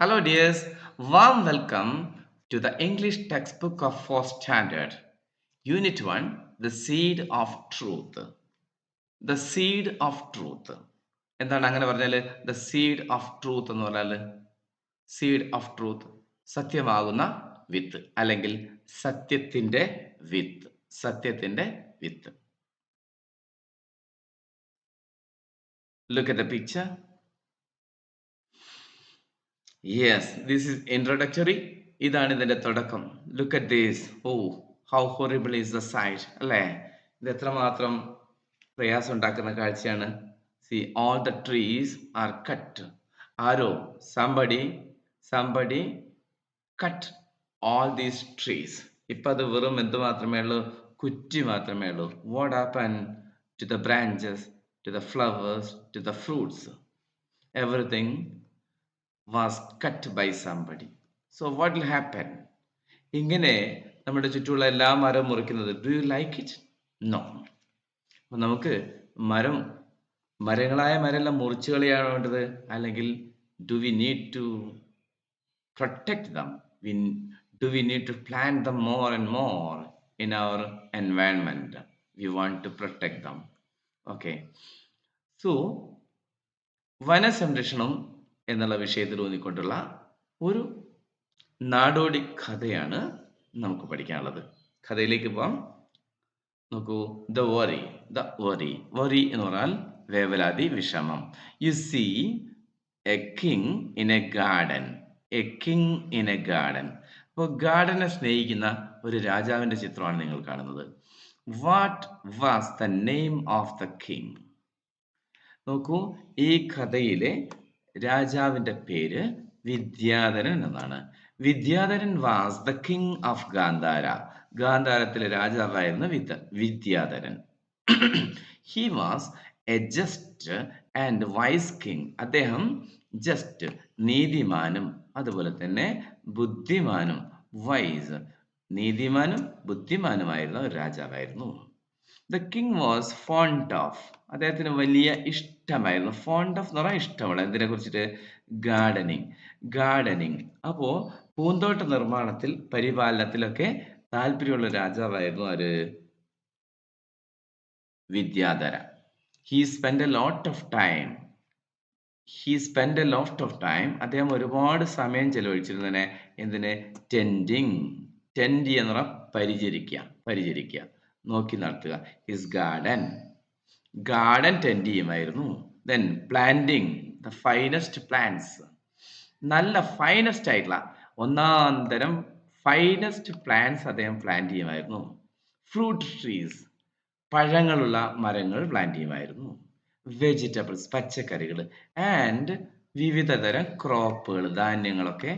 Hello, dears. Warm welcome to the English textbook of 4th standard. Unit 1 The Seed of Truth. The Seed of Truth. എന്താണ് അങ്ങനെ പറഞ്ഞാൽ the seed of truth എന്ന് പറഞ്ഞാൽ seed of truth സത്യമാകുന്ന വിത്ത് അല്ലെങ്കിൽ സത്യത്തിന്റെ വിത്ത് സത്യത്തിന്റെ വിത്ത് look at the picture. Yes this is introductory ഇതാണ് ഇതിന്റെ തുടക്കം. Look at these oh how horrible is the sight അല്ലേ? ഇത് എത്രമാത്രം പ്രയാസം ഉണ്ടാക്കുന്ന കാഴ്ചയാണ്. See all the trees are cut arrow? Somebody somebody cut all these trees ഇപ്പൊ അത് വെറും എന്ത് മാത്രമേ ഉള്ളൂ? കുറ്റി മാത്രമേ ഉള്ളൂ. What happen to the branches to the flowers, to the fruits. Everything was cut by somebody. So what will happen? ഇങ്ങനെ നമ്മുടെ ചുറ്റുമുള്ള എല്ലാ മരം മുറിക്കുന്നത്. Do you like it no അപ്പൊ നമുക്ക് മരം മരങ്ങളായ മരമെല്ലാം മുറിച്ചു കളിയാണ് വേണ്ടത്. അല്ലെങ്കിൽ do we need to protect them we do we need to plan them more and more in our environment we want to protect them okay so വനസംരക്ഷണം എന്നുള്ള വിഷയത്തിൽ ഊന്നിക്കൊണ്ടുള്ള ഒരു നാടോടി കഥയാണ് നമുക്ക് പഠിക്കാനുള്ളത്. കഥയിലേക്ക് പോവാം. നോക്കൂ the worry the worry worry എന്ന് പറഞ്ഞാൽ വേവലാതി വിഷമം. You see a king in a garden a king in a garden അപ്പോൾ ഗാർഡനെ സ്നേഹിക്കുന്ന ഒരു രാജാവിന്റെ ചിത്രമാണ് നിങ്ങൾ കാണുന്നത്. What was the name of the king നോക്കൂ ഈ കഥയിലെ രാജാവിന്റെ പേര് വിദ്യാധരൻ എന്നാണ്. Vidyadharan was the king of Gandhara ഗാന്ധാരത്തിലെ രാജാവായിരുന്നു Vidya Vidyadharan. He was a just and wise king അദ്ദേഹം ജസ്റ്റ് നീതിമാനും അതുപോലെ തന്നെ ബുദ്ധിമാനും വൈസ് നീതിമാനും ബുദ്ധിമാനുമായിരുന്ന ഒരു രാജാവായിരുന്നു. The king was fond of അദ്ദേഹത്തിന് വലിയ ഇഷ്ടമായിരുന്നു. ഫോണ്ട് ഓഫ് പറഞ്ഞാൽ ഇഷ്ടമാണ്. എന്തിനെ കുറിച്ചിട്ട്? ഗാർഡനിങ് ഗാർഡനിങ് അപ്പോ പൂന്തോട്ട നിർമ്മാണത്തിൽ പരിപാലനത്തിലൊക്കെ താല്പര്യമുള്ള രാജാവായിരുന്നു ആര്? Vidyadhara he spend a lot of time he spend a lot of time അദ്ദേഹം ഒരുപാട് സമയം ചെലവഴിച്ചിരുന്നതിനെ എന്തിന്? ടെൻഡിങ് ടെൻഡി എന്ന് പറഞ്ഞാൽ പരിചരിക്കുക. പരിചരിക്കുക. നോക്കി നടത്തുക. ഹിസ് ഗാർഡൻ ഗാർഡൻ ടെൻഡ് ചെയ്യുമായിരുന്നു. Then planting the finest plants നല്ല ഫൈനസ്റ്റ് ആയിട്ടുള്ള ഒന്നാം തരം ഫൈനസ്റ്റ് പ്ലാന്റ്സ് അദ്ദേഹം പ്ലാന്റ് ചെയ്യുമായിരുന്നു. ഫ്രൂട്ട് ട്രീസ് പഴങ്ങളുള്ള മരങ്ങൾ പ്ലാന്റ് ചെയ്യുമായിരുന്നു. വെജിറ്റബിൾസ് പച്ചക്കറികൾ ആൻഡ് വിവിധ തരം ക്രോപ്പുകൾ ധാന്യങ്ങളൊക്കെ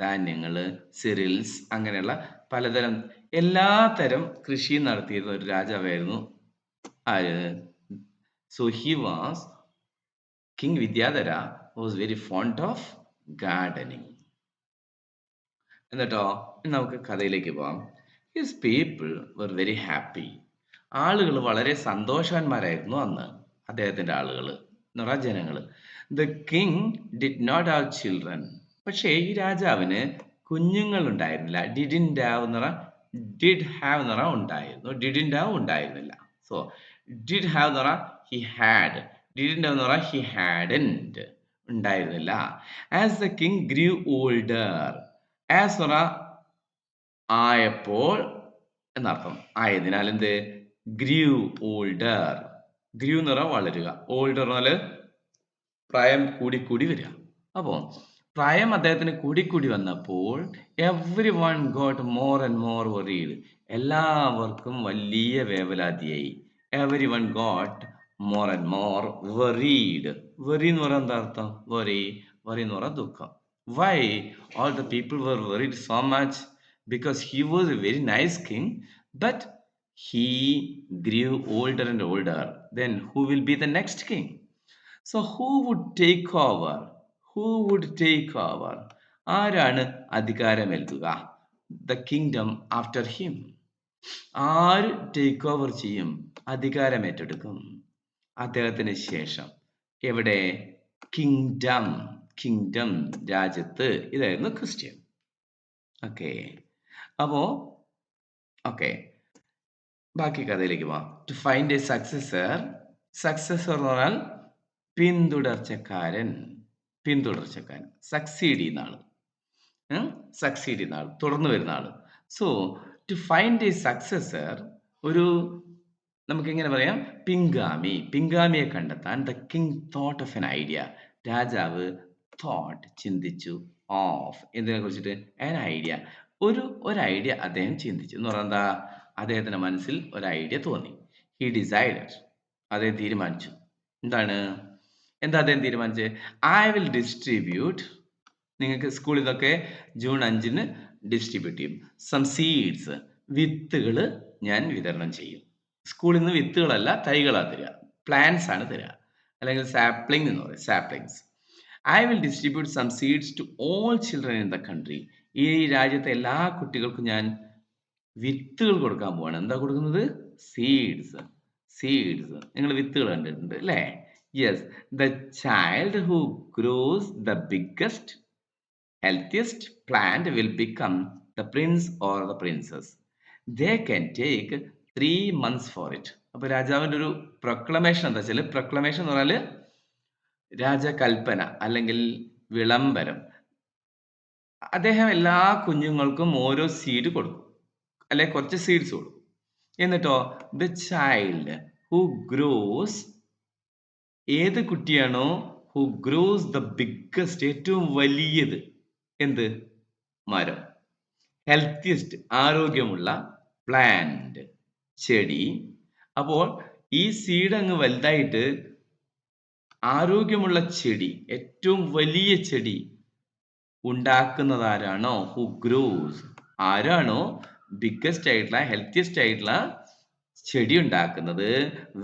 ധാന്യങ്ങൾ സിറിൽസ് അങ്ങനെയുള്ള പലതരം എല്ലാ തരം കൃഷിയും നടത്തിയിരുന്ന ഒരു രാജാവായിരുന്നു ആര്? So he was king Vidyadhara was very fond of gardening എന്നിട്ടോ നമുക്ക് കഥയിലേക്ക് പോവാം. His people were very happy ആളുകൾ വളരെ സന്തോഷവാന്മാരായിരുന്നു അന്ന് അദ്ദേഹത്തിന്റെ ആളുകൾ എന്ന് പറഞ്ഞാൽ ജനങ്ങൾ. The king did not have children പക്ഷേ ഈ രാജാവിന് കുഞ്ഞുങ്ങൾ ഉണ്ടായിരുന്നില്ല. ഡിഡിൻ ഡാവ് എന്ന് പറഞ്ഞാൽ ഡിഡ് ഹാവ് എന്ന് പറഞ്ഞാൽ ഉണ്ടായിരുന്നു. ഡിഡിൻ ഡാവ് ഉണ്ടായിരുന്നില്ല. സോ ഡിഡ് ഹാവ് എന്ന് പറഞ്ഞാൽ ഹി ഹാഡ് ഡിഡിന്റെ എന്ന് പറഞ്ഞാൽ ഹി ഹാഡന്റ് ഉണ്ടായിരുന്നില്ല. As the king grew older as പറ ആയപ്പോൾ എന്നർത്ഥം ആയതിനാൽ എന്ത്? ഗ്രൂ ഓൾഡർ ഗ്രൂ എന്ന് പറഞ്ഞാൽ വളരുക. ഓൾഡർ എന്നാൽ പ്രായം കൂടി കൂടി വരിക. അപ്പോൾ പ്രായം അദ്ദേഹത്തിന് കൂടിക്കൂടി വന്നപ്പോൾ everyone got more and more worried എല്ലാവർക്കും വലിയ വേവലാതിയായി. Everyone got more and more worried worry എന്ന് പറയാൻ എന്താ അർത്ഥം? വറി വറി എന്ന് പറയാൻ ദുഃഖം. Why all the people were worried so much because he was a very nice king but he grew older and older then who will be the next king so who would take over who would take over ആരാണ് അധികാരമേൽക്കുക the kingdom after him ആര് take over ചെയ്യും? അധികാരം ഏറ്റെടുക്കും. അദ്ദേഹത്തിന് ശേഷം. എവിടെ? Kingdom kingdom രാജ്യത്ത് ഇതായിരുന്നു ക്രിസ്ത്യൻ. ഓക്കെ അപ്പോ ഓക്കെ ബാക്കി കഥയിലേക്ക് പോവാം. To find a successor successor എന്ന് പറഞ്ഞാൽ പിന്തുടർച്ചക്കാരൻ പിന്തുടർച്ചക്കാരൻ. സക്സീഡ് ചെയ്യുന്ന ആൾ സക്സീഡ് ചെയ്യുന്ന ആൾ തുടർന്ന് വരുന്ന ആൾ so to find a successor ഒരു നമുക്ക് എങ്ങനെ പറയാം? പിങ്കാമി പിങ്കാമിയെ കണ്ടെത്താൻ the king thought of an idea രാജാവ് തോട്ട് ചിന്തിച്ചു ഓഫ് എന്തിനെ കുറിച്ചിട്ട്? എൻ ഐഡിയ ഒരു ഒരു ഐഡിയ അദ്ദേഹം ചിന്തിച്ചു. എന്ന് പറഞ്ഞാൽ എന്താ? അദ്ദേഹത്തിന്റെ മനസ്സിൽ ഒരു ഐഡിയ തോന്നി. ഹി ഡിസൈഡഡ് അദ്ദേഹം തീരുമാനിച്ചു. എന്താണ്? എന്താ അദ്ദേഹം തീരുമാനിച്ചത് ഐ വിൽ ഡിസ്ട്രിബ്യൂട്ട് നിങ്ങൾക്ക് സ്കൂളിൽ നിന്നൊക്കെ ജൂൺ അഞ്ചിന് ഡിസ്ട്രിബ്യൂട്ട് ചെയ്യും. സം സീഡ്സ് വിത്തുകൾ ഞാൻ വിതരണം ചെയ്യും. സ്കൂളിൽ നിന്ന് വിത്തുകളല്ല തൈകളാണ് തരിക. പ്ലാന്റ്സ് ആണ് തരിക. അല്ലെങ്കിൽ സാപ്ലിംഗ് എന്ന് പറയും saplings I will distribute some seeds to all children in the country ഈ രാജ്യത്തെ എല്ലാ കുട്ടികൾക്കും ഞാൻ വിത്തുകൾ കൊടുക്കാൻ പോവാണ്. എന്താ കൊടുക്കുന്നത്? സീഡ്സ് സീഡ്സ് നിങ്ങൾ വിത്തുകൾ കണ്ടിട്ടുണ്ട് അല്ലേ? Yes the child who grows the biggest healthiest plant will become the prince or the princess they can take three months for it അപ്പൊ രാജാവിന്റെ ഒരു പ്രൊക്ലമേഷൻ എന്താ വെച്ചാൽ പ്രൊക്ലമേഷൻ എന്ന് പറഞ്ഞാൽ രാജകൽപ്പന അല്ലെങ്കിൽ വിളംബരം. അദ്ദേഹം എല്ലാ കുഞ്ഞുങ്ങൾക്കും ഓരോ സീഡ് കൊടുക്കും. അല്ലെ കുറച്ച് സീഡ്സ് കൊടുക്കും. എന്നിട്ടോ? ദ ചൈൽഡ് ഹു ഗ്രോസ് ഏത് കുട്ടിയാണോ ഹു ഗ്രോസ് ദ ബിഗ്ഗസ്റ്റ് ഏറ്റവും വലിയത്? എന്ത്? മരം. ഹെൽത്തിയസ്റ്റ് ആരോഗ്യമുള്ള പ്ലാന്റ് ചെടി. അപ്പോൾ ഈ സീഡ് അങ്ങ് വലുതായിട്ട് ആരോഗ്യമുള്ള ചെടി ഏറ്റവും വലിയ ചെടി ഉണ്ടാക്കുന്നത് ആരാണോ ഹു ഗ്രോസ് ആരാണോ ബിഗ്ഗസ്റ്റ് ആയിട്ടുള്ള ഹെൽത്തിയസ്റ്റ് ആയിട്ടുള്ള ചെടി ഉണ്ടാക്കുന്നത്?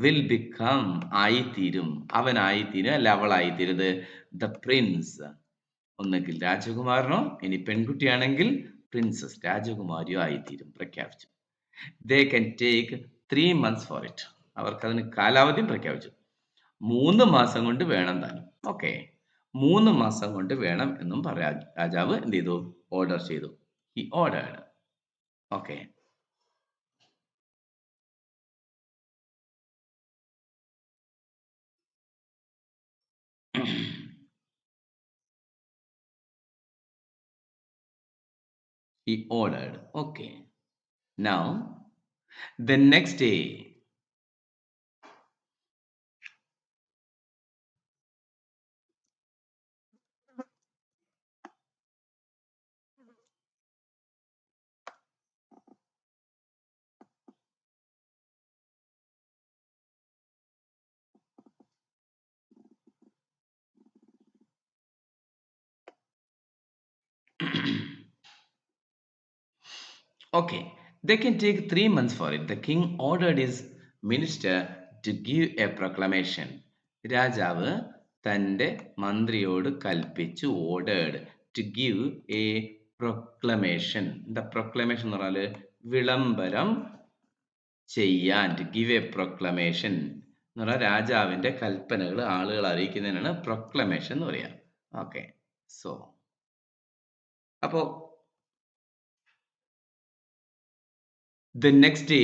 വിൽ ബിക്കം ആയിത്തീരും. അവനായിത്തീരും അല്ല അവളായിത്തീരുത് ദ പ്രിൻസ് ഒന്നെങ്കിൽ രാജകുമാരനോ ഇനി പെൺകുട്ടിയാണെങ്കിൽ പ്രിൻസസ് രാജകുമാരിയോ ആയിത്തീരും. പ്രഖ്യാപിച്ചു. They can take three months for it അവർക്ക് അതിന് കാലാവധിയും പ്രഖ്യാപിച്ചു. മൂന്ന് മാസം കൊണ്ട് വേണം താനും. ഓക്കെ മൂന്ന് മാസം കൊണ്ട് വേണം എന്നും പറയാ രാജാവ് എന്ത് ചെയ്തു? ഓർഡർ ചെയ്തു. ഈ ഓർഡേഡ് ഓക്കെ ഈ ordered okay. Now the next day. Okay, they can take three months for it. The king ordered his minister to give a proclamation. രാജാവ് തന്റെ മന്ത്രിയോട് കൽപ്പിച്ചു ordered to give a proclamation the proclamation എന്ന് പറഞ്ഞാൽ വിളംബരം ചെയ്യാൻ to give a proclamation എന്ന് പറഞ്ഞാൽ രാജാവിന്റെ കൽപ്പനകൾ ആളുകൾ അറിയിക്കുന്നതിനാണ് പ്രൊക്ലമേഷൻ എന്ന് പറയുക ഓക്കെ സോ അപ്പോൾ ദ നെക്സ്റ്റ് ഡേ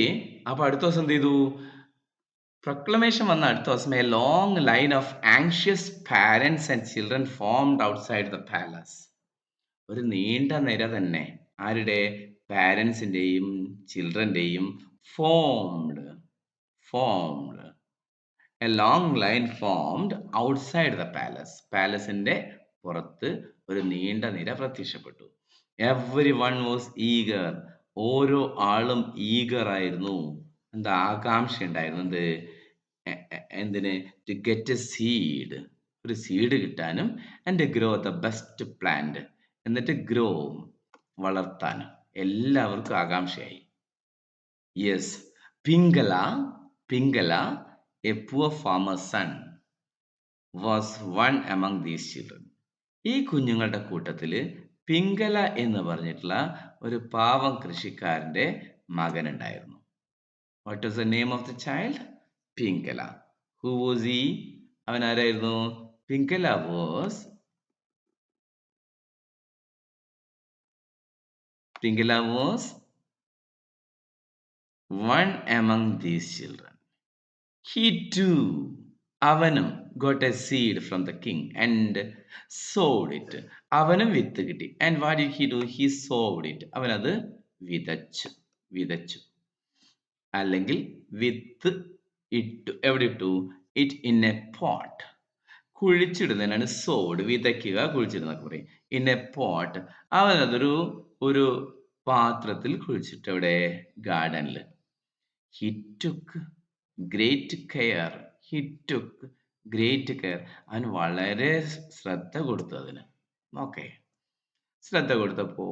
അപ്പൊ അടുത്ത ദിവസം എന്ത് ചെയ്തു? പ്രൊക്ലമേഷൻ വന്ന അടുത്ത ദിവസം a long line of anxious parents and children formed outside the palace ഒരു നീണ്ട നിര തന്നെ ആരുടെ? പാരൻസിന്റെയും ചിൽഡ്രന്റെയും formed formed a long line formed outside the palace പാലസിന്റെ പുറത്ത് ഒരു നീണ്ട നിര പ്രത്യക്ഷപ്പെട്ടു. എവറി വൺ വാസ് ഈഗർ ഓരോ ആളും ഈഗറായിരുന്നു. എന്താ ആകാംക്ഷ ഉണ്ടായിരുന്നു എന്ത് എന്തിന്? ടു ഗെറ്റ് എ സീഡ് ഒരു സീഡ് കിട്ടാനും and grow the best plant എന്നിട്ട് ഗ്രോ വളർത്താനും. എല്ലാവർക്കും ആകാംക്ഷയായി. Yes Pingala Pingala a poor farmer son was one among these children ഈ കുഞ്ഞുങ്ങളുടെ കൂട്ടത്തിൽ പിങ്കല എന്ന് പറഞ്ഞിട്ടുള്ള ഒരു പാവം കൃഷിക്കാരന്റെ മകൻ ഉണ്ടായിരുന്നു what is the name of the child Pingala. Who was ഈ അവൻ ആരായിരുന്നു Pingala was Pingala was one among these children he too അവനും got a seed from the king and sowed it. അവനും വിത്ത് കിട്ടി. And what you he do he sowed it അവനത് വിതച്ചു. വിതച്ചു. അല്ലെങ്കിൽ വിത്ത് ഇട്ടു. എവിടെ ഇട്ടു? It in a pot. കുഴിച്ചിടുന്നതിനാണ് sowed വിതയ്ക്കുക കുഴിച്ചിടുന്നൊക്കെ പറയും ഇൻ എ പോട്ട് അവനതൊരു ഒരു പാത്രത്തിൽ കുഴിച്ചിട്ട് അവിടെ ഗാർഡനിൽ he took great care he took great care അവൻ വളരെ ശ്രദ്ധ കൊടുത്തു അതിന് ഓക്കെ ശ്രദ്ധ കൊടുത്തപ്പോ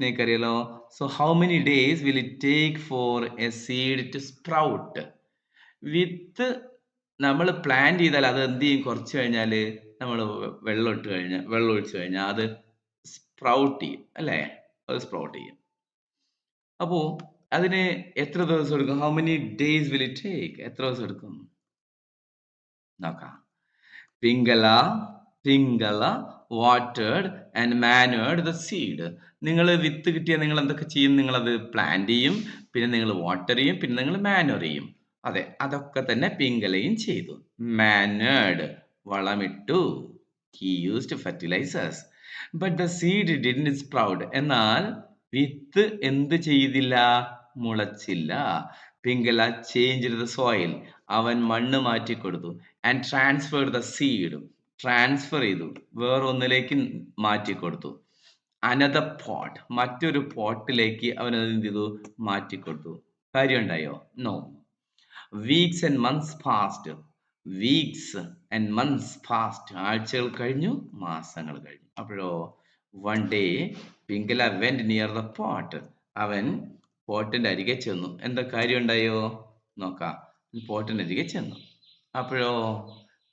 നിങ്ങൾക്കറിയാലോ so how many days will it take for a seed to sprout വിത്ത് നമ്മൾ പ്ലാൻ ചെയ്താൽ അത് എന്ത് ചെയ്യും? കുറച്ച് കഴിഞ്ഞാൽ നമ്മൾ വെള്ളം ഇട്ട് കഴിഞ്ഞാൽ വെള്ളം ഒഴിച്ചു കഴിഞ്ഞാൽ അത് സ്പ്രൗട്ട് ചെയ്യും അല്ലേ? അത് സ്പ്രൗട്ട് ചെയ്യും. അപ്പോൾ അതിന് എത്ര ദിവസം എടുക്കും? How many days will it take എത്ര ദിവസം എടുക്കും? നോക്കാം. പിങ്കല പിങ്കല വാട്ടേഡ് ആൻഡ് മാനുവേഡ് ദ സീഡ് നിങ്ങൾ വിത്ത് കിട്ടിയാൽ നിങ്ങൾ എന്തൊക്കെ ചെയ്യും? നിങ്ങൾ അത് പ്ലാന്റ് ചെയ്യും പിന്നെ നിങ്ങൾ വാട്ടർ ചെയ്യും പിന്നെ നിങ്ങൾ മാനുവർ ചെയ്യും. അതെ അതൊക്കെ തന്നെ പിങ്കലയും ചെയ്തു. Manured വളമിട്ടു. He used fertilisers but the seed did sprout എന്നാൽ വിത്ത് എന്ത് ചെയ്തില്ല? മുളച്ചില്ല. പിങ്കല ചേഞ്ച് ദ സോയിൽ അവൻ മണ്ണ് മാറ്റി കൊടുത്തു and transferred the seed transfer ചെയ്തു. വേറൊന്നിലേക്ക് മാറ്റി കൊടുത്തു. അനദർ പോട്ട് മറ്റൊരു പോട്ടിലേക്ക് അവൻ അത് എന്ത് ചെയ്തു? മാറ്റി കൊടുത്തു. കാര്യം ഉണ്ടായോ no weeks and months fast weeks and months fast ആഴ്ചകൾ കഴിഞ്ഞു മാസങ്ങൾ കഴിഞ്ഞു. അപ്പോഴോ one day Pingala went near the pot അവൻ പോട്ടിന്റെ അരികെ ചെന്നു. എന്താ കാര്യം ഉണ്ടായോ നോക്കാം. പോട്ടിന്റെ അരികെ ചെന്നു. അപ്പോഴോ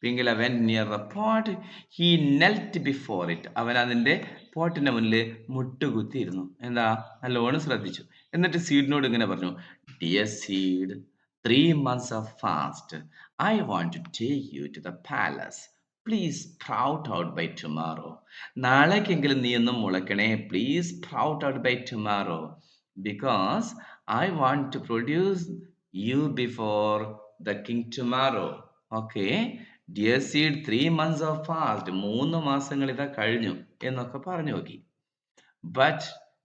Pingala went near the pot he knelt before it അവൻ അതിന്റെ പോട്ടിന്റെ മുന്നിൽ മുട്ടുകുത്തിയിരുന്നു. എന്താ? നല്ലോണം ശ്രദ്ധിച്ചു. എന്നിട്ട് സീഡിനോട് ഇങ്ങനെ പറഞ്ഞു dear seed three months of fast I want to take you to the palace please sprout out by tomorrow നാളേക്കെങ്കിലും നീ ഒന്നും മുളക്കണേ please sprout out by tomorrow because I want to produce you before the king tomorrow okay dear seed three months of fast മൂന്ന് മാസങ്ങൾ ഇതാ കഴിഞ്ഞു എന്നൊക്കെ പറഞ്ഞു നോക്കി. But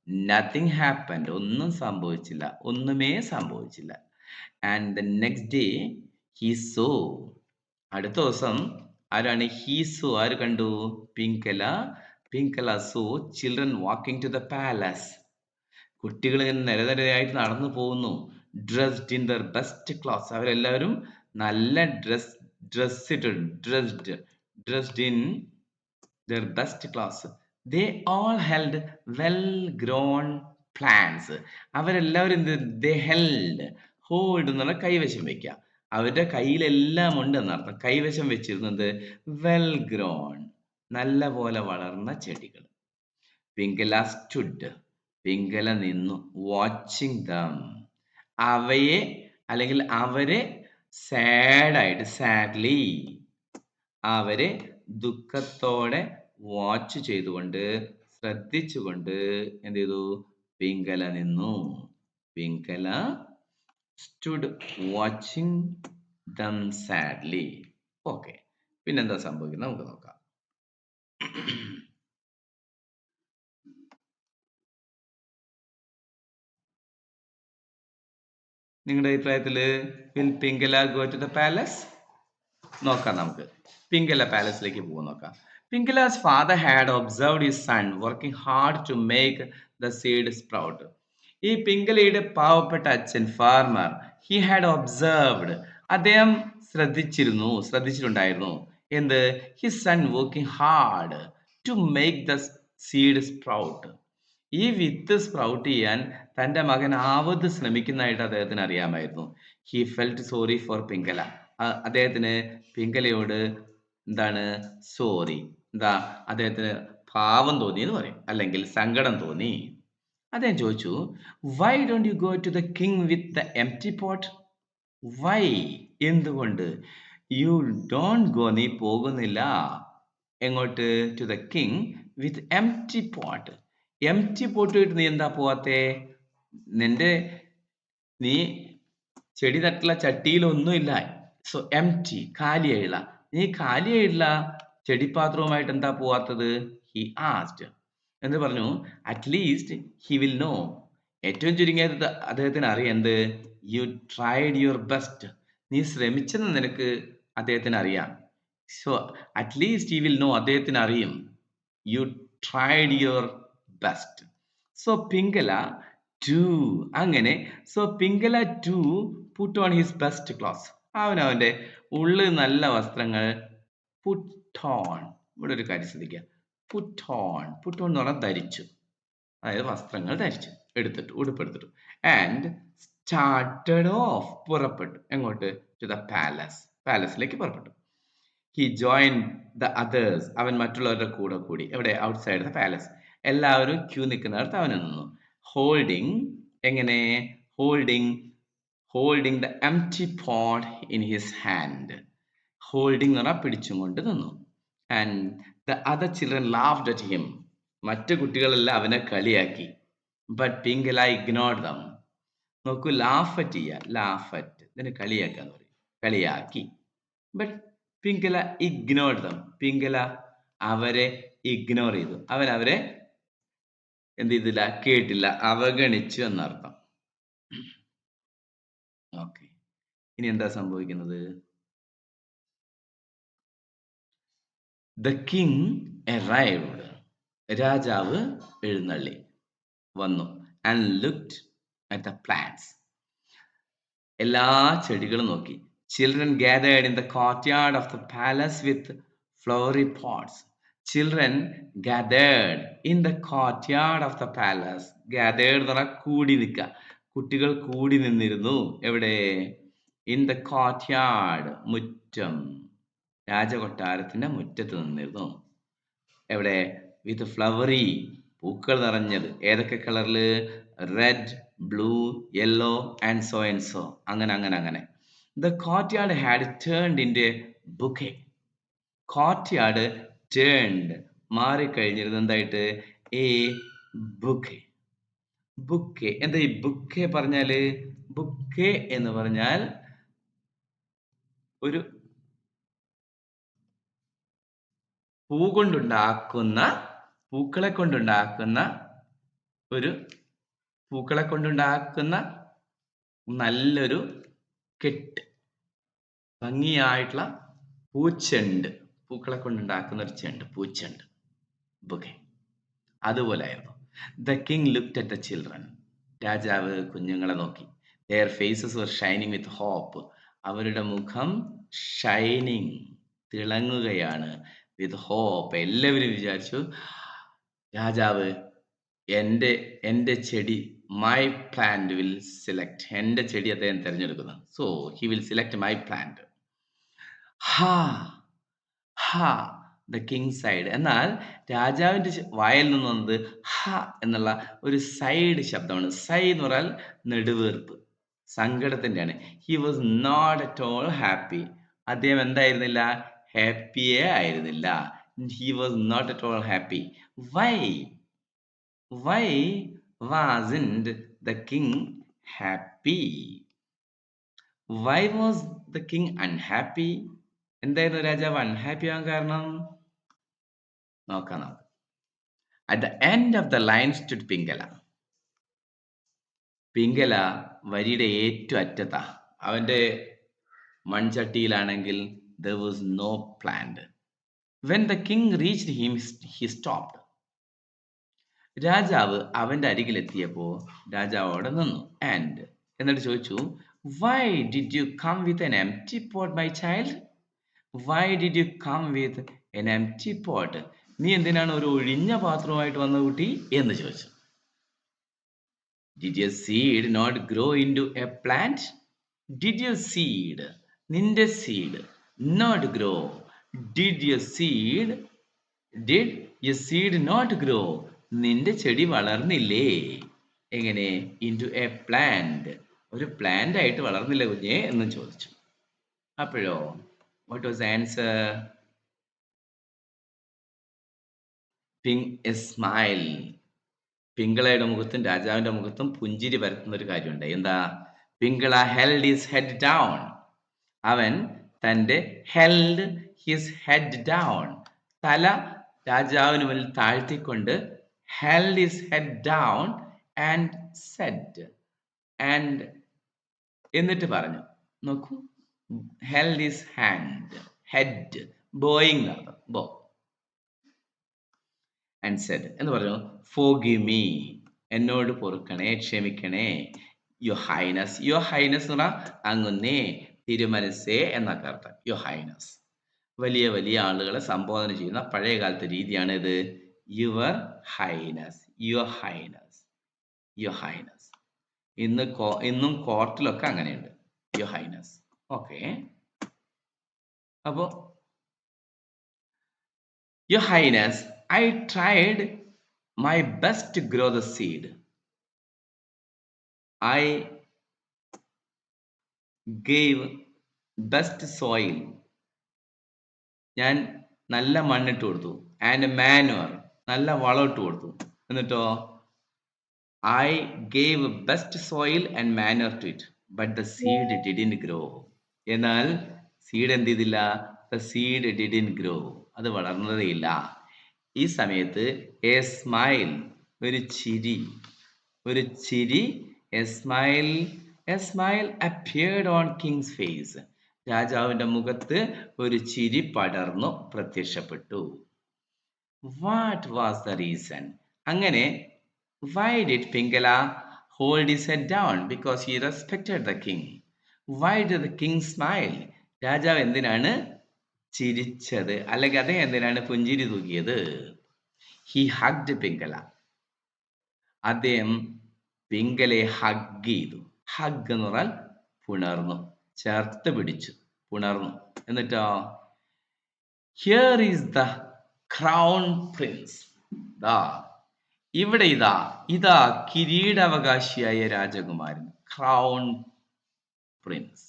nothing happened ഒന്നും സംഭവിച്ചില്ല. ഒന്നുമേ സംഭവിച്ചില്ല. And the next day he saw അടുത്ത ദിവസം ആരാണ്? ഹി സോ ആര് കണ്ടു? Pingala. Pingala saw children walking to the palace കുട്ടികൾ ഇങ്ങനെ നിരനിരയായിട്ട് നടന്നു പോകുന്നു. Dressed in their best clothes അവരെല്ലാവരും നല്ല dress dress dressed, dressed in their best class. They all held well-grown plants. അവരെല്ലാവരും എന്ത് ദേ ഹെൽഡ് ഹോൾഡ് എന്നുള്ള കൈവശം വെക്കുക അവരുടെ കയ്യിലെല്ലാം ഉണ്ട് എന്നർത്ഥം കൈവശം വെച്ചിരുന്നത് വെൽ ഗ്രോൺ നല്ല പോലെ വളർന്ന ചെടികൾ പിങ്കല സ്റ്റുഡ് പിങ്കല നിന്നു വാച്ചിങ് ദം അവയെ അല്ലെങ്കിൽ അവരെ സാഡായിട്ട് സാഡ്ലി അവർ ദുഃഖത്തോടെ വാച്ച് ചെയ്തുകൊണ്ട് ശ്രദ്ധിച്ചുകൊണ്ട് എന്ത് ചെയ്തു? പിങ്കല നിന്നു. Pingala stood watching them sadly okay പിന്നെന്താ സംഭവിക്കുന്നത്? നമുക്ക് നോക്കാം. നിങ്ങളുടെ അഭിപ്രായത്തിൽ will Pingala go to the palace നോക്കാം നമുക്ക്. പിങ്കല പാലസിലേക്ക് പോകും നോക്കാം. Pingala's father had observed his son working hard to make the seed sprout ഈ പിങ്കലയുടെ പാവപ്പെട്ട അച്ഛൻ ഫാർമർ ഹി ഹാഡ് ഒബ്സർവ്ഡ് അദ്ദേഹം ശ്രദ്ധിച്ചിരുന്നു ശ്രദ്ധിച്ചിട്ടുണ്ടായിരുന്നു. എന്ത്? His son working hard to make the seed sprout ഈ വിത്ത് സ്പ്രൗട്ട് ചെയ്യാൻ തന്റെ മകൻ ആവത് ശ്രമിക്കുന്നതായിട്ട് അദ്ദേഹത്തിന് അറിയാമായിരുന്നു. He felt sorry for Pingala. അദ്ദേഹത്തിന് പിങ്കലയോട് എന്താണ്? സോറി എന്താ? അദ്ദേഹത്തിന് പാവം തോന്നി എന്ന് പറയും. അല്ലെങ്കിൽ സങ്കടം തോന്നി. അദ്ദേഹം ചോദിച്ചു why don't you go to the king with the T pot why എന്തുകൊണ്ട്? യു ഡോണ്ട് ഗോ നീ പോകുന്നില്ല. എങ്ങോട്ട്? To the king with empty pot empty pot ഇട്ട് നീ എന്താ പോവാത്തെ? നിന്റെ നീ ചെടി തട്ടുള്ള ചട്ടിയിലൊന്നുമില്ല. സോ എം ടി കാലിയായില്ല. നീ കാലിയായില്ല ചെടിപാത്രവുമായിട്ട് എന്താ പോവാത്തത്? ഹി ആസ്റ്റ് എന്ന് പറഞ്ഞു അറ്റ്ലീസ്റ്റ് ഹി വിൽ നോ ഏറ്റവും ചുരുങ്ങിയത് അദ്ദേഹത്തിന് അറിയാം യു ട്രൈഡ് യുവർ ബെസ്റ്റ് നീ ശ്രമിച്ചെന്ന് നിനക്ക് അദ്ദേഹത്തിന് അറിയാം. So at least he will know അദ്ദേഹത്തിന് അറിയും. You tried your best so Pingala too അങ്ങനെ. So Pingala too put on his best clothes അവൻ അവന്റെ ഉള്ളിൽ നല്ല വസ്ത്രങ്ങൾ പുട്ട് ഓൺ ഇവിടെ ഒരു കാര്യം ശ്രദ്ധിക്കുക. പുട്ട് ഓൺ പുട്ട് ഓൺ എന്ന് പറഞ്ഞാൽ ധരിച്ചു. അതായത് വസ്ത്രങ്ങൾ ധരിച്ചു. എടുത്തിട്ടു ഉടുപ്പെടുത്തിട്ടു. ആൻഡ് സ്റ്റാർട്ടഡ് ഓഫ് പുറപ്പെട്ടു. എങ്ങോട്ട്? ടു ദ പാലസ് പാലസിലേക്ക് പുറപ്പെട്ടു. ഹി ജോയിൻ ദ അതേഴ്സ് അവൻ മറ്റുള്ളവരുടെ കൂടെ കൂടി. എവിടെ? ഔട്ട്സൈഡ് ദ പാലസ് എല്ലാവരും ക്യൂ നിൽക്കുന്നിടത്ത് അവൻ നിന്നു. ഹോൾഡിങ് എങ്ങനെ? Holding holding the empty pot in his hand holding എന്ന് പറഞ്ഞാൽ പിടിച്ചും കൊണ്ട് നിന്നു. And the other children laughed at him മറ്റു കുട്ടികളെല്ലാം അവനെ കളിയാക്കി. ബട്ട് പിങ്കല ഇഗ്നോർഡ് ദം നോക്കൂ ലാഫറ്റ് ചെയ്യുക ലാഫറ്റ് ഇതിന് കളിയാക്കാന്ന് പറയും. കളിയാക്കി. But Pingala ignored them Pingala അവരെ ഇഗ്നോർ ചെയ്തു. അവൻ അവരെ എന്ത് ചെയ്തില്ല? കേട്ടില്ല. അവഗണിച്ചു എന്നർത്ഥം. ഓക്കെ ഇനി എന്താ സംഭവിക്കുന്നത്? ദ കിങ് എറൈവ്ഡ് രാജാവ് എഴുന്നള്ളി വന്നു and looked at the plants എല്ലാ ചെടികളും നോക്കി. Children gathered in the courtyard of the palace with flowery pots children gathered in the courtyard of the palace gathered എന്ന് പറഞ്ഞാൽ കൂടി നിൽക്കുക കുട്ടികൾ കൂടി നിന്നിരുന്നു. എവിടെ? ഇൻ ദ കോർട്ട്യാർഡ് മുറ്റം. രാജകൊട്ടാരത്തിന്റെ മുറ്റത്ത് നിന്നിരുന്നു. എവിടെ? വിത്ത് ഫ്ലവറി പൂക്കൾ നിറഞ്ഞത്. ഏതൊക്കെ കളറിൽ red blue yellow and so and so അങ്ങനെ അങ്ങനെ അങ്ങനെ. The courtyard had turned in bouquet courtyard turned മാറിക്കഴിഞ്ഞിരുന്നു എന്തായിട്ട്? എ ബുക്കെ ബുക്കെ എന്താ ഈ ബുക്കെ പറഞ്ഞാൽ? ബുക്കെ എന്ന് പറഞ്ഞാൽ ഒരു പൂ കൊണ്ടുണ്ടാക്കുന്ന പൂക്കളെ കൊണ്ടുണ്ടാക്കുന്ന ഒരു പൂക്കളെ കൊണ്ടുണ്ടാക്കുന്ന നല്ലൊരു കെട്ട്. ഭംഗിയായിട്ടുള്ള പൂച്ചെണ്ട് പൂക്കളെ കൊണ്ടുണ്ടാക്കുന്ന ഒരു ചെണ്ട് പൂച്ചെണ്ട്. Bouquet അതുപോലായിരുന്നു. The king looked at the children രാജാവ് കുഞ്ഞുങ്ങളെ നോക്കി. Their faces were shining with hope അവരുടെ മുഖം ഷൈനിങ് തിളങ്ങുകയാണ് വിത്ത് ഹോപ്പ് എല്ലാവരും വിചാരിച്ചു രാജാവ് എന്റെ എന്റെ ചെടി മൈ പ്ലാന്റ് വിൽ സെലക്ട് എന്റെ ചെടി അദ്ദേഹം തിരഞ്ഞെടുക്കുന്നത് so he will select my plant ഹാ! ഹാ ദ കിങ് സൈഡ്. എന്നാൽ രാജാവിന്റെ വായിൽ നിന്ന് വന്നത് ഹ എന്നുള്ള ഒരു സൈഡ് ശബ്ദമാണ്. സൈ എന്ന് പറഞ്ഞാൽ നെടുവീർപ്പ്. സങ്കടത്തിന്റെയാണ്. He was not at all happy അദ്ദേഹം എന്തായിരുന്നില്ല? ഹാപ്പിയേ ആയിരുന്നില്ല. He was not at all happy why why was the king happy why was the king unhappy എന്തായിരുന്നു രാജാവ്? അൺഹാപ്പി ആവാൻ കാരണം? നോക്കാം നമുക്ക് at the end of the line stood Pingala. Pingala വരിയുടെ ഏറ്റവും അറ്റത്താ. അവന്റെ മൺചട്ടിയിലാണെങ്കിൽ there was no plant when the king reached him he stopped രാജാവ് അവന്റെ അരികിലെത്തിയപ്പോ അവിടെ നിന്നു. ആൻഡ് എന്നിട്ട് ചോദിച്ചു why did you come with an empty pot my child why did you come with an empty pot നീ എന്തിനാണ് ഒരു ഒഴിഞ്ഞ പാത്രവുമായിട്ട് വന്ന കുട്ടി? എന്ന് ചോദിച്ചു. Did you seed not grow into a plant did you seed നിന്റെ seed not grow did you seed did you seed not grow നിന്റെ ചെടി വളർന്നില്ലേ? എങ്ങനെ? ഇൻ ടു എ പ്ലാന്റ് ഒരു പ്ലാന്റ് ആയിട്ട് വളർന്നില്ല കുഞ്ഞെ? എന്ന് ചോദിച്ചു. അപ്പോഴോ What was the answer? Ping a smile. പിങ്കളയുടെ മുഖത്തും രാജാവിന്റെ മുഖത്തും പുഞ്ചിരി പരത്തുന്ന ഒരു കാര്യമുണ്ട്. എന്താ? Pingala held his head down അവൻ തന്റെ ഹെൽഡ് ഹിസ് ഹെഡ് ഡൗൺ തല രാജാവിന് മുന്നിൽ താഴ്ത്തിക്കൊണ്ട് held his head down and said and എന്നിട്ട് പറഞ്ഞു. നോക്കൂ. ഹിസ് ഹാൻഡ് ഹെഡ് ബോയിങ് നടത്തും ബോ ആൻഡ് സെഡ് എന്ന് പറഞ്ഞു ഫോഗിവ് മീ എന്നോട് പൊറുക്കണേ ക്ഷമിക്കണേ. യു ഹൈനസ് യു ഹൈനസ് എന്ന് പറഞ്ഞാൽ അങ്ങുന്നേ തിരുമനസ്സേ എന്നൊക്കെ അർത്ഥം. യു ഹൈനസ് വലിയ വലിയ ആളുകളെ സംബോധന ചെയ്യുന്ന പഴയ കാലത്തെ രീതിയാണ് ഇത് your highness your highness your highness ഇന്ന് ഇന്നും കോർട്ടിലൊക്കെ അങ്ങനെയുണ്ട്. Your highness okay. അപ്പോ your highness I tried my best grow the seed I gave best soil ഞാൻ നല്ല മണ്ണിട്ട് കൊടുത്തു. ആൻഡ് മാനുവർ നല്ല വളം ഇട്ട് കൊടുത്തു. എന്നിട്ടോ? I gave best soil and manure to it but the seed didn't grow എന്നാൽ സീഡ് എന്ത് ചെയ്തില്ല ദ സീഡ് ഡിഡിൻ ഗ്രോ അത് വളർന്നതേയില്ല. ഈ സമയത്ത് എ സ്മൈൽ ഒരു ചിരി ഒരു ചിരി a smile a smile appeared on king's face രാജാവിന്റെ മുഖത്ത് ഒരു ചിരി പടർന്നു പ്രത്യക്ഷപ്പെട്ടു. വാട്ട് വാസ് ദ റീസൺ അങ്ങനെ why did Pingala hold his head down because he respected the king why the king smile രാജാവ് എന്തിനാണ് ചിരിച്ചത്? അല്ലെങ്കിൽ അദ്ദേഹം എന്തിനാണ് പുഞ്ചിരി തൂക്കിയത്? ഹി ഹഗ്ഡ് പിങ്കല അദ്ദേഹം പിങ്കലെ ഹഗ് ചെയ്തു. ഹഗ് എന്ന് പറഞ്ഞാൽ പുണർന്നു. ചേർത്ത് പിടിച്ചു. പുണർന്നു. എന്നിട്ടോ? Here is the crown prince ദാ. ഇവിടെ ഇതാ. ഇതാ കിരീടാവകാശിയായ രാജകുമാരൻ. ക്രൗൺ പ്രിൻസ്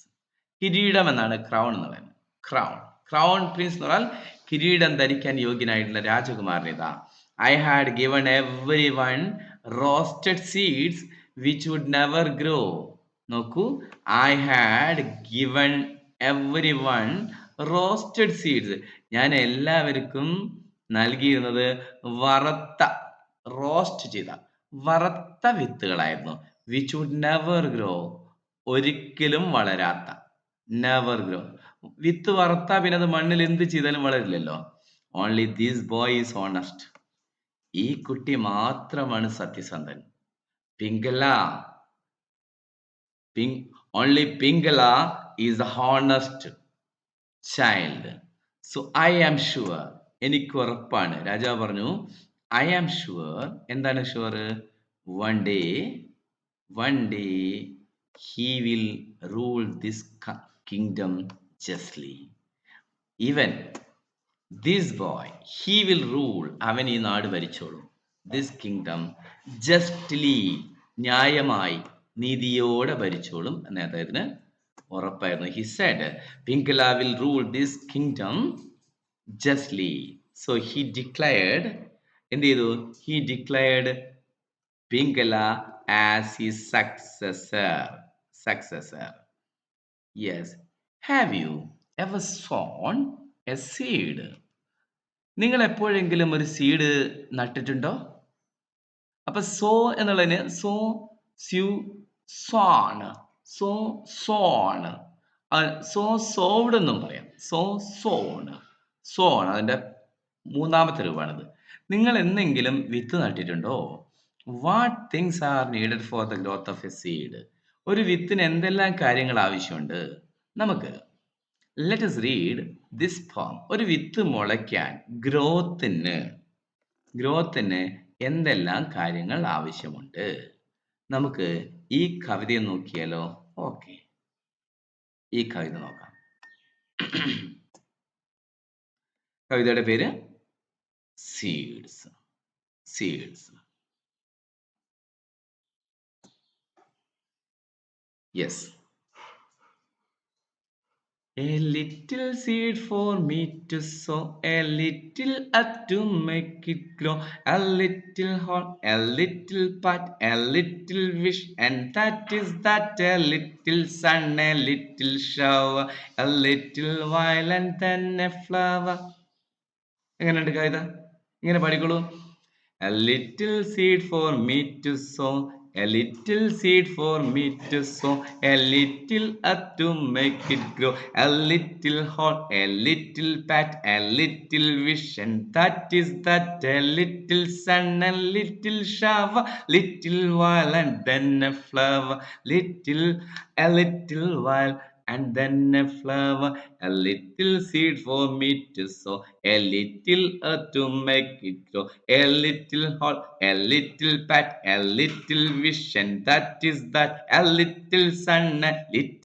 കിരീടം എന്നാണ് ക്രൗൺ എന്ന് പറയുന്നത്. ക്രൗൺ ക്രൗൺ പ്രിൻസ് എന്ന് പറഞ്ഞാൽ കിരീടം ധരിക്കാൻ യോഗ്യനായിട്ടുള്ള രാജകുമാരൻ ഇതാ. I had given every one roasted seeds which would never grow നോക്കൂ. I had given every one roasted seeds ഞാൻ എല്ലാവർക്കും നൽകിയിരുന്നത് വറുത്ത റോസ്റ്റ് ചെയ്ത വറുത്ത വിത്തുകളായിരുന്നു. വിച്ച് വുഡ് നെവർ ഗ്രോ ഒരിക്കലും വളരാത്ത. നെവർ ഗ്രോ വിത്ത് വറുത്താ പിന്നെ അത് മണ്ണിൽ എന്ത് ചെയ്താലും വളരില്ലല്ലോ. Only these boy is honest ഈ കുട്ടി മാത്രമാണ് സത്യസന്ധൻ. Pingala ping only Pingala is a honest child so I am sure എനിക്ക് ഉറപ്പാണ്. രാജാവ് പറഞ്ഞു ഐ ആം ഷുവർ എന്താണ് sure one day one day he will rule this kingdom justly. Even this boy, he will rule, അവൻ ഈ നാട് ഭരിച്ചോളും. This kingdom justly ന്യായമായി നീതിയോടെ ഭരിച്ചോളും എന്ന് അദ്ദേഹത്തിന് ഉറപ്പായിരുന്നു. He said Pingala will rule this kingdom justly so he declared എന്ത് ചെയ്തു? He declared Pingala as his successor. Successor. Yes. Have you ever sown a seed? നിങ്ങൾ എപ്പോഴെങ്കിലും ഒരു സീഡ് നട്ടിട്ടുണ്ടോ അപ്പൊ സോ എന്നുള്ളതിന് sow സ്യു sown sow sown sow sowed എന്നും പറയാം so zone zone അതിന്റെ മൂന്നാമത്തെ രൂപമാണിത് നിങ്ങൾ എന്തെങ്കിലും വിത്ത് നട്ടിട്ടുണ്ടോ what things are needed for the growth of a seed ഒരു വിത്തിന് എന്തെല്ലാം കാര്യങ്ങൾ ആവശ്യമുണ്ട്? നമുക്ക് let us read this poem ഒരു വിത്ത് മുളയ്ക്കാൻ ഗ്രോത്തിന് ഗ്രോത്തിന് എന്തെല്ലാം കാര്യങ്ങൾ ആവശ്യമുണ്ട്? നമുക്ക് ഈ കവിതയെ നോക്കിയാലോ? ഓക്കെ ഈ കവിത നോക്കാം. കവിതയുടെ പേര് seeds seeds yes A little seed for me to sow, a little earth to make it grow, a little horn, a little pot, a little wish, and that is that a little sun, a little shower, a little while, and then a flower. എങ്ങനെയുണ്ട് കവിത ഇങ്ങനെ പഠിക്കുള്ളൂ A little seed for me to sow, a little seed for me to sow, a little earth to make it grow, a little hole, a little pat, a little vision. That is that a little sun, a little shower, little while, and then a flower, little, a little while. And then a flower, a little seed for me to sow, a little earth to make it grow, a little hole, a little pat, a little vision. That is that, a little sun, a little